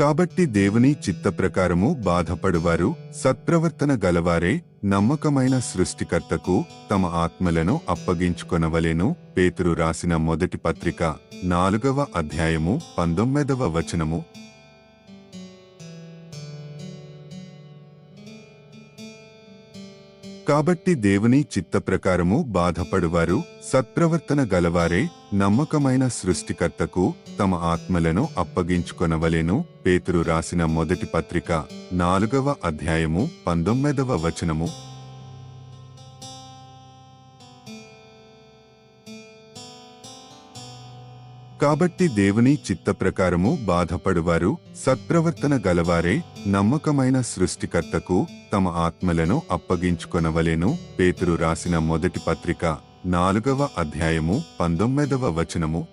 కాబట్టి దేవుని చిత్త ప్రకారము బాధపడువారు సత్ప్రవర్తన గలవారే నమ్మకమైన సృష్టికర్తకు తమ ఆత్మలను అప్పగించుకొనవలెను. పేతురు రాసిన మొదటి పత్రిక నాలుగవ అధ్యాయము పంతొమ్మిదవ వచనము. కాబట్టి దేవుని చిత్త ప్రకారము బాధపడువారు సత్ప్రవర్తన గలవారే నమ్మకమైన సృష్టికర్తకు తమ ఆత్మలను అప్పగించుకొనవలెను. పేతురు రాసిన మొదటి పత్రిక నాలుగవ అధ్యాయము పంతొమ్మిదవ వచనము. కాబట్టి దేవుని చిత్త ప్రకారము బాధపడువారు సత్ప్రవర్తన గలవారే నమ్మకమైన సృష్టికర్తకు తమ ఆత్మలను అప్పగించుకొనవలెను. పేతురు రాసిన మొదటి పత్రిక నాలుగవ అధ్యాయము పంతొమ్మిదవ వచనము.